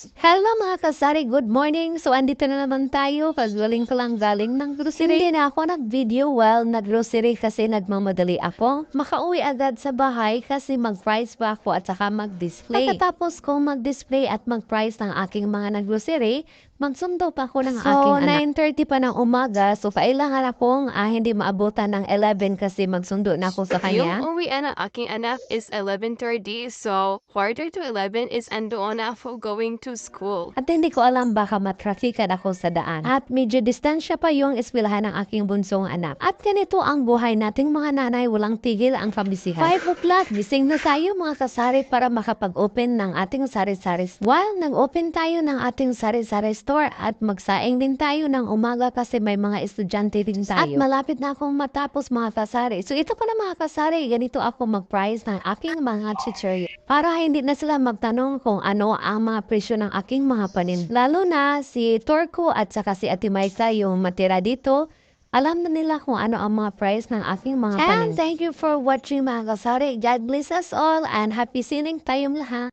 Hello mga kasari, good morning. So andito na naman tayo. Pagwaling ko lang galing ng grocery. Hindi na ako nag-video while nag-grocery kasi nagmamadali ako. Makauwi agad sa bahay kasi mag-price pa ako at saka mag-display. Pagkatapos kong mag-display at mag-price ng aking mga nag-grocery, magsundo pa ako ng So, aking anak. 9.30 pa ng umaga, so kailangan akong ah, hindi maabutan ng 11 kasi magsundo na ako sa kanya. Yung uwian ng aking anak is 11.30, so quarter to 11 is andoon na ako going to school. At hindi ko alam baka matrafikan ako sa daan. At medyo distansya pa yung eskwelahan ng aking bunsong anak. At ganito ang buhay nating mga nanay, walang tigil ang pambisihan. 5 o'clock, gising na tayo mga kasari para makapag-open ng ating sari-sari. While nag-open tayo ng ating sari-sari store at magsaing din tayo ng umaga kasi may mga estudyante din tayo. At malapit na akong matapos mga kasari. So ito pala mga kasari, ganito ako mag-price ng aking mga chichiryo. Para hindi na sila magtanong kung ano ang mga presyo ng aking mga panin. Lalo na si Torko at saka si Ate Maika yung matira dito. Alam na nila kung ano ang mga price ng aking mga panin. And thank you for watching mga kasari. God bless us all and happy sinning tayong lahat.